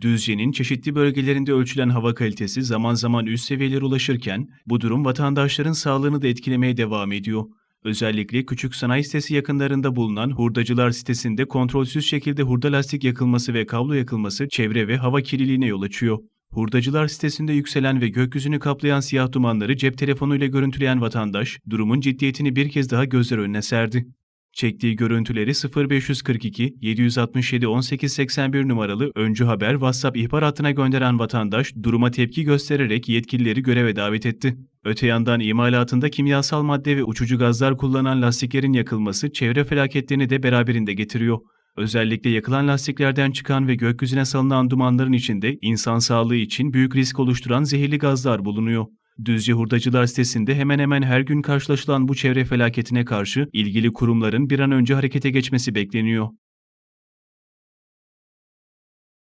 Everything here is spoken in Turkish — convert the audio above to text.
Düzce'nin çeşitli bölgelerinde ölçülen hava kalitesi zaman zaman üst seviyelere ulaşırken bu durum vatandaşların sağlığını da etkilemeye devam ediyor. Özellikle küçük sanayi sitesi yakınlarında bulunan hurdacılar sitesinde kontrolsüz şekilde hurda lastik yakılması ve kablo yakılması çevre ve hava kirliliğine yol açıyor. Hurdacılar sitesinde yükselen ve gökyüzünü kaplayan siyah dumanları cep telefonuyla görüntüleyen vatandaş durumun ciddiyetini bir kez daha gözler önüne serdi. Çektiği görüntüleri 0542 767 1881 numaralı öncü haber WhatsApp ihbar hattına gönderen vatandaş duruma tepki göstererek yetkilileri göreve davet etti. Öte yandan imalatında kimyasal madde ve uçucu gazlar kullanan lastiklerin yakılması çevre felaketlerini de beraberinde getiriyor. Özellikle yakılan lastiklerden çıkan ve gökyüzüne salınan dumanların içinde insan sağlığı için büyük risk oluşturan zehirli gazlar bulunuyor. Düzce Hurdacılar sitesinde hemen hemen her gün karşılaşılan bu çevre felaketine karşı ilgili kurumların bir an önce harekete geçmesi bekleniyor.